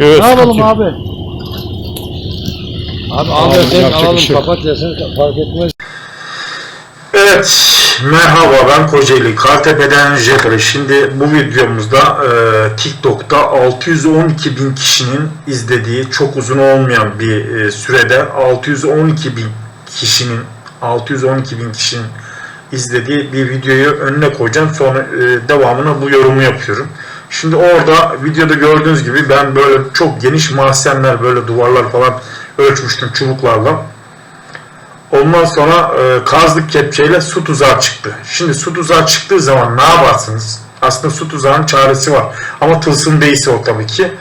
Evet, Ne yapalım yok. abi? Abi al desen alalım şey kapat desen fark etmez. Evet, merhaba ben Kocaeli Kartepe'den Jeffrey. Şimdi bu videomuzda e, TikTok'ta 612 bin kişinin izlediği çok uzun olmayan bir e, sürede 612 bin kişinin 612 bin kişinin izlediği bir videoyu önüne koyacağım. Sonra e, devamına bu yorumu yapıyorum. Şimdi orada videoda gördüğünüz gibi ben böyle çok geniş mahzenler böyle duvarlar falan ölçmüştüm çubuklarla. Ondan sonra e, kazdık kepçeyle su tuzağı çıktı. Şimdi su tuzağı çıktığı zaman ne yaparsınız? Aslında su tuzağının çaresi var. Ama tılsım değilse o tabii ki.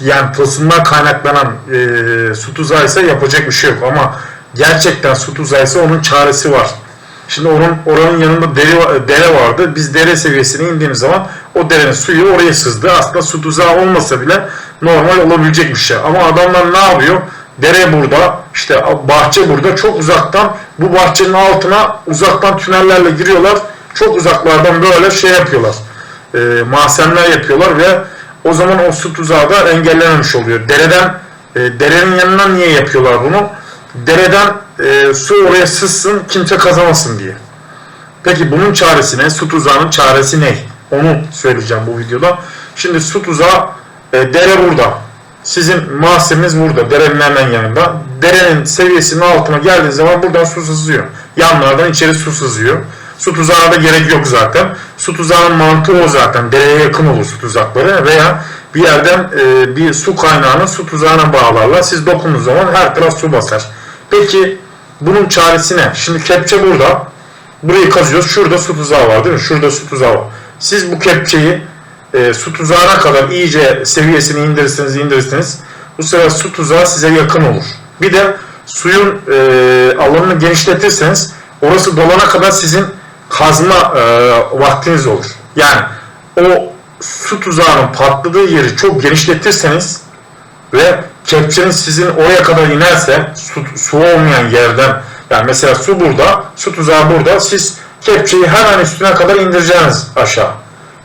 Yani tılsımdan kaynaklanan e, su tuzağı ise yapacak bir şey yok. Ama gerçekten su tuzağı ise onun çaresi var. Şimdi onun oranın yanında dere, dere vardı. Biz dere seviyesine indiğimiz zaman o derenin suyu oraya sızdı. Aslında su tuzağı olmasa bile normal olabilecek bir şey. Ama adamlar ne yapıyor? Dere burada, işte bahçe burada. Çok uzaktan bu bahçenin altına uzaktan tünellerle giriyorlar. Çok uzaklardan böyle şey yapıyorlar. E, mahzenler yapıyorlar ve o zaman o su tuzağı da engellememiş oluyor. Dereden e, derenin yanına niye yapıyorlar bunu? Dereden e, su oraya sızsın, kimse kazamasın diye. Peki bunun çaresi ne? Su tuzağının çaresi ne? Onu söyleyeceğim bu videoda. Şimdi su tuzağı, e, dere burada. Sizin mahzeniniz burada, derenin hemen yanında. Derenin seviyesinin altına geldiği zaman buradan su sızıyor. Yanlardan içeri su sızıyor. Su tuzağına da gerek yok zaten. Su tuzağının mantığı o zaten. Dereye yakın olur su tuzakları veya bir yerden e, bir su kaynağını su tuzağına bağlarlar. Siz dokunduğunuz zaman her taraf su basar. Peki bunun çaresi ne? Şimdi kepçe burada. Burayı kazıyoruz. Şurada su tuzağı var değil mi? Şurada su tuzağı var. Siz bu kepçeyi e, su tuzağına kadar iyice seviyesini indirirsiniz indirirsiniz. Bu sefer su tuzağı size yakın olur. Bir de suyun e, alanını genişletirseniz orası dolana kadar sizin kazma e, vaktiniz olur. Yani o su tuzağının patladığı yeri çok genişletirseniz ve kepçenin sizin oraya kadar inerse su, su olmayan yerden yani mesela su burada, su tuzağı burada siz kepçeyi hemen üstüne kadar indireceksiniz aşağı.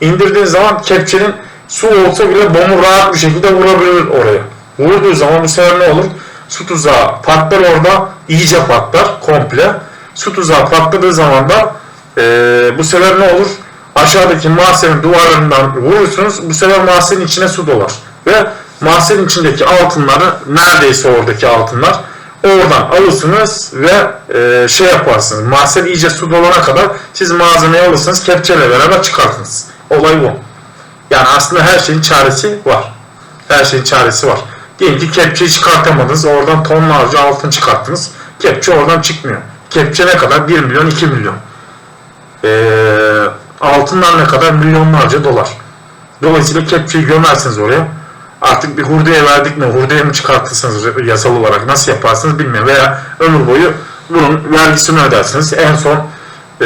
İndirdiğiniz zaman kepçenin su olsa bile bomu rahat bir şekilde vurabilir oraya. Vurduğu zaman bu sefer ne olur? Su tuzağı patlar orada, iyice patlar komple. Su tuzağı patladığı zaman da eee, bu sefer ne olur? Aşağıdaki mahzenin duvarlarından vurursunuz. Bu sefer mahzenin içine su dolar. Ve mahzenin içindeki altınları neredeyse oradaki altınlar oradan alırsınız ve eee, şey yaparsınız. Mahzen iyice su dolana kadar siz malzemeyi alırsınız kepçeyle beraber çıkartınız. Olay bu. Yani aslında her şeyin çaresi var. Her şeyin çaresi var. Diyelim ki kepçeyi çıkartamadınız. Oradan tonlarca altın çıkarttınız. Kepçe oradan çıkmıyor. Kepçe ne kadar? 1 milyon, 2 milyon. Ee, altından ne kadar? Milyonlarca dolar. Dolayısıyla kepçeyi gömersiniz oraya. Artık bir hurdaya verdik mi, hurdaya mı çıkartırsınız yasal olarak nasıl yaparsınız bilmiyorum. Veya ömür boyu bunun vergisini ödersiniz. En son e,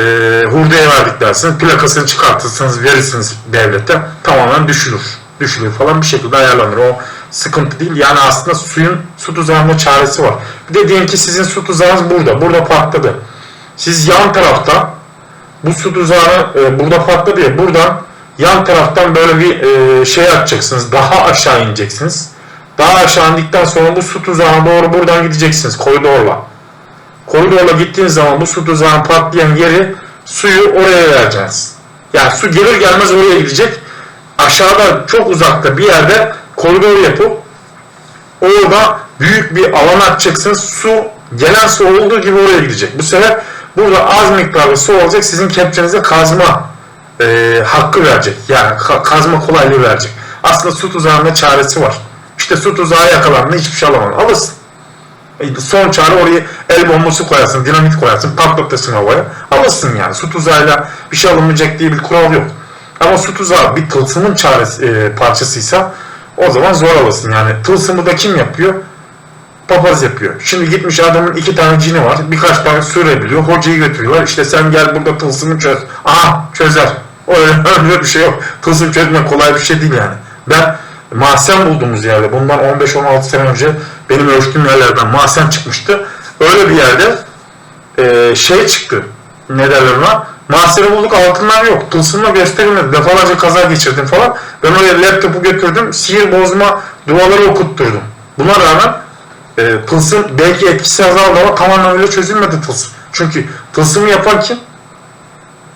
hurdaya verdik dersiniz. Plakasını çıkartırsınız, verirsiniz devlete. Tamamen düşülür. Düşülür falan bir şekilde ayarlanır. O sıkıntı değil. Yani aslında suyun su tuzağında çaresi var. Bir de diyelim ki sizin su tuzağınız burada. Burada patladı. Siz yan tarafta bu su tuzağını e, burada patladı ya buradan yan taraftan böyle bir e, şey atacaksınız. Daha aşağı ineceksiniz. Daha aşağı indikten sonra bu su tuzağına doğru buradan gideceksiniz koridorla. Koridorla gittiğiniz zaman bu su tuzağının patlayan yeri suyu oraya vereceksiniz. Yani su gelir gelmez oraya gidecek. Aşağıda çok uzakta bir yerde koridor yapıp orada büyük bir alan açacaksınız. Su gelen su olduğu gibi oraya gidecek. Bu sefer burada az miktarda su olacak. Sizin kepçenize kazma e, hakkı verecek. Yani ka- kazma kolaylığı verecek. Aslında su tuzağında çaresi var. İşte su tuzağı yakalandığında hiçbir şey alamam. Alırsın. E, Son çare oraya el bombası koyarsın, dinamit koyarsın, patlatırsın havaya. Alırsın yani. Su tuzağıyla bir şey alınmayacak diye bir kural yok. Ama su tuzağı bir tılsımın çaresi, e, parçasıysa o zaman zor alırsın yani. Tılsımı da kim yapıyor? Papaz yapıyor. Şimdi gitmiş adamın iki tane cini var. Birkaç tane sure biliyor. Hocayı götürüyorlar. İşte sen gel burada tılsımı çöz. Aha çözer. Öyle, öyle bir şey yok. Tılsım çözmek kolay bir şey değil yani. Ben mahzen bulduğumuz yerde bundan 15-16 sene önce benim ölçtüğüm yerlerden mahzen çıkmıştı. Öyle bir yerde e, şey çıktı. Ne derler ona? Mahseri bulduk altınlar yok. Tılsımla gösterilmedi. Defalarca kaza geçirdim falan. Ben oraya laptopu götürdüm. Sihir bozma duaları okutturdum. Buna rağmen e, tılsım belki etkisi azaldı ama tamamen öyle çözülmedi tılsım. Çünkü tılsımı yapan kim?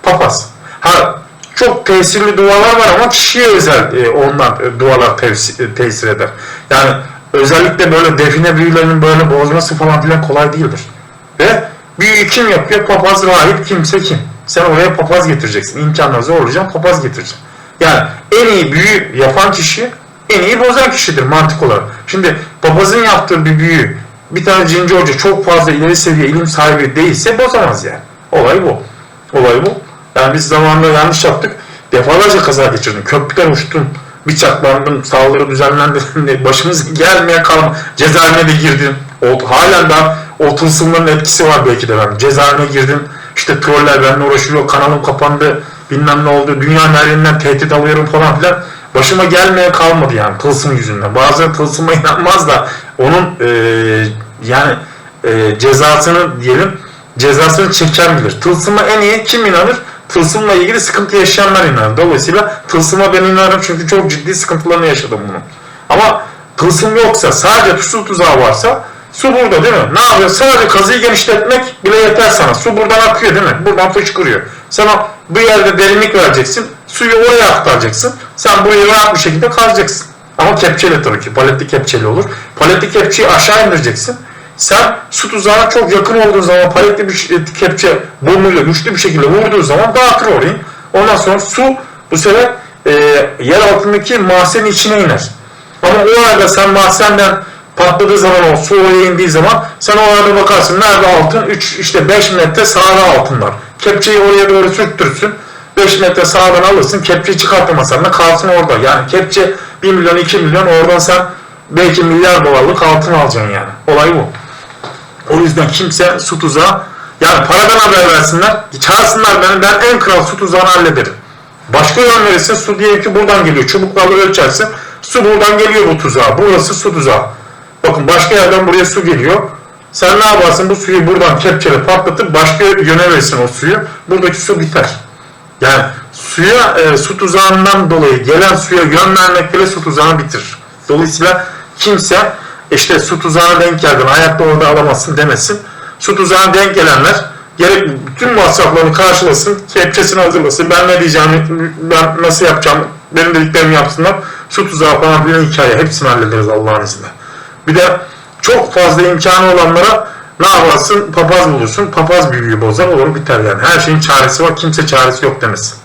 Papaz. Ha çok tesirli dualar var ama kişiye özel e, ondan e, dualar e, tesir eder. Yani özellikle böyle define büyülerinin böyle bozması falan filan kolay değildir. Ve büyüyü kim yapıyor? Papaz, rahip, kimse kim? Sen oraya papaz getireceksin. İmkanları zorlayacaksın, papaz getireceksin. Yani en iyi büyü yapan kişi en iyi bozan kişidir mantık olarak. Şimdi papazın yaptığı bir büyü bir tane cinci hoca çok fazla ileri seviye ilim sahibi değilse bozamaz yani. Olay bu. Olay bu. Yani biz zamanında yanlış yaptık. Defalarca kaza geçirdim. Köprüden uçtum. Bir çatlandım. Saldırı düzenlendi. Başımız gelmeye kalma. Cezaevine de girdim. O, halen daha o tılsımların etkisi var belki de ben. Cezaevine girdim. İşte troller benimle uğraşıyor. Kanalım kapandı. Bilmem ne oldu. Dünyanın her yerinden tehdit alıyorum falan filan. Başıma gelmeye kalmadı yani tılsım yüzünden. Bazıları tılsıma inanmaz da onun eee, yani eee, cezasını diyelim cezasını çeken bilir. Tılsıma en iyi kim inanır? Tılsımla ilgili sıkıntı yaşayanlar inanır. Dolayısıyla tılsıma ben inanırım çünkü çok ciddi sıkıntılarını yaşadım bunu. Ama tılsım yoksa sadece su tuzağı varsa su burada değil mi? Ne yapıyor? Sadece kazıyı genişletmek bile yeter sana. Su buradan akıyor değil mi? Buradan fışkırıyor. Sen o bu yerde derinlik vereceksin. Suyu oraya aktaracaksın. Sen burayı rahat bir şekilde kazacaksın. Ama kepçeyle tabii ki. Paletli kepçeli olur. Paletli kepçeyi aşağı indireceksin. Sen su tuzağına çok yakın olduğun zaman paletli bir kepçe burnuyla güçlü bir şekilde vurduğu zaman dağıtır orayı. Ondan sonra su bu sefer e, yer altındaki mahzenin içine iner. Ama o arada sen mahzenden patladığı zaman o su oraya indiği zaman sen o arada bakarsın nerede altın? 3 işte 5 metre sağda altın var. Kepçeyi oraya doğru sürttürsün. 5 metre sağdan alırsın. Kepçeyi çıkartamasan da kalsın orada. Yani kepçe 1 milyon 2 milyon oradan sen belki milyar dolarlık altın alacaksın yani. Olay bu. O yüzden kimse su tuzağı yani paradan haber versinler. Çağırsınlar beni ben en kral su tuzağını hallederim. Başka yön verirsin su diyelim ki buradan geliyor. Çubuklarla ölçersin. Su buradan geliyor bu tuzağa. Burası su tuzağı. Bakın başka yerden buraya su geliyor. Sen ne yaparsın? Bu suyu buradan kepçeyle patlatıp başka yöne verirsin o suyu. Buradaki su biter. Yani suya e, su tuzağından dolayı gelen suya yön vermek bile su tuzağını bitirir. Dolayısıyla kimse işte su tuzağına denk geldin hayatta orada alamazsın demesin. Su tuzağına denk gelenler gerek bütün masraflarını karşılasın, kepçesini hazırlasın. Ben ne diyeceğimi, ben nasıl yapacağım, benim dediklerimi yapsınlar. Su tuzağı falan bir hikaye. Hepsini hallederiz Allah'ın izniyle. Bir de çok fazla imkanı olanlara ne yaparsın? Papaz bulursun. Papaz büyüğü bozar olur biter yani. Her şeyin çaresi var. Kimse çaresi yok demesin.